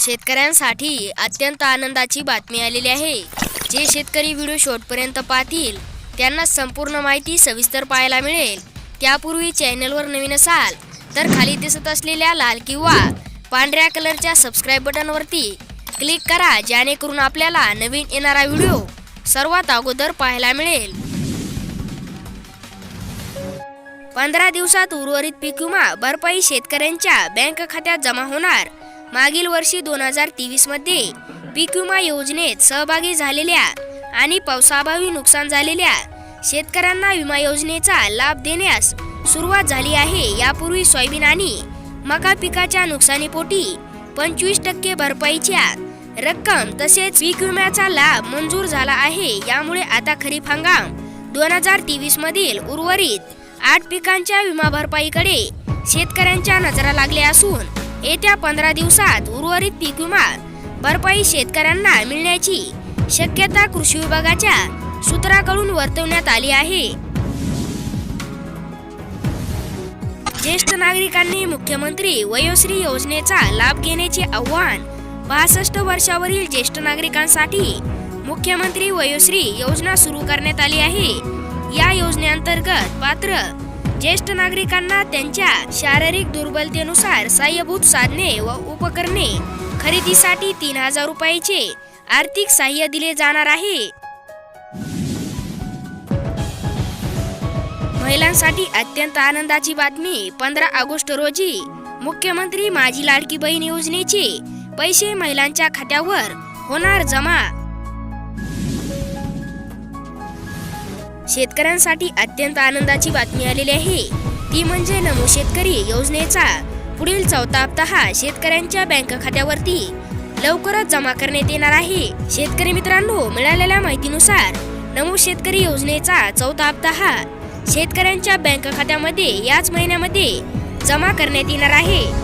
शेतकऱ्यांसाठी अत्यंत आनंदाची बातमी आलेली आहे. जे शेतकरी व्हिडिओ शेवटपर्यंत पाहतील त्यांना संपूर्ण माहिती सविस्तर पाहायला मिळेल. त्यापूर्वी चॅनलवर नवीन असाल तर खाली दिसत असलेल्या लाल किंवा पांढऱ्या कलरच्या सबस्क्राईब बटनवरती क्लिक करा जेणेकरून आपल्याला नवीन येणारा व्हिडिओ सर्वात अगोदर पाहायला मिळेल. पंधरा दिवसात उर्वरित पीक विमा भरपाई शेतकऱ्यांच्या बँक खात्यात जमा होणार. मागील वर्षी दोन हजार तेवीसमध्ये पीक विमा योजनेत सहभागी झालेल्या आणि पावसाअभावी नुकसान झालेल्या शेतकऱ्यांना विमा योजनेचा लाभ देण्यास सुरुवात झाली आहे. यापूर्वी सोयाबीन आणि मका पिकाच्या नुकसानीपोटी पंचवीस टक्के भरपाईच्या रक्कम तसेच पीक विम्याचा लाभ मंजूर झाला आहे. यामुळे आता खरीप हंगाम दोन हजार तेवीस मधील उर्वरित आठ पिकांच्या विमा भरपाईकडे शेतकऱ्यांच्या नजरा लागल्या असून येत्या पंधरा दिवसात उर्वरित पीक विमा भरपाई शेतकऱ्यांना मिळण्याची शक्यता कृषी विभागाच्या सूत्राकडून वर्तवण्यात आली आहे. ज्येष्ठ नागरिकांनी मुख्यमंत्री वयोश्री योजनेचा लाभ घेण्याचे आव्हान बासष्ट वर्षावरील ज्येष्ठ नागरिकांसाठी मुख्यमंत्री वयोश्री योजना सुरू करण्यात आली आहे. या योजनेअंतर्गत पात्र ज्येष्ठ नागरिकांना त्यांच्या शारीरिक दुर्बलतेनुसार सहाय्यभूत साधने व उपकरणे खरेदीसाठी तीन हजार रुपयाचे आर्थिक सहाय्य दिले जाणार आहे. महिलांसाठी अत्यंत आनंदाची बातमी पंधरा ऑगस्ट रोजी मुख्यमंत्री माझी लाडकी बहीण योजनेचे पैसे महिलांच्या खात्यावर होणार जमा शेतकऱ्यांसाठी अत्यंत आनंदाची बातमी आलेली आहे. ती म्हणजे नमो शेतकरी योजनेचा. पुढील चौथा हप्ता हा शेतकऱ्यांच्या बँक खात्यावरती. लवकरच जमा करण्यात येणार आहे. शेतकरी मित्रांनो मिळालेल्या माहितीनुसार नमो शेतकरी योजनेचा चौथा हप्ता हा शेतकऱ्यांच्या बँक खात्यामध्ये याच महिन्यामध्ये जमा करण्यात येणार आहे.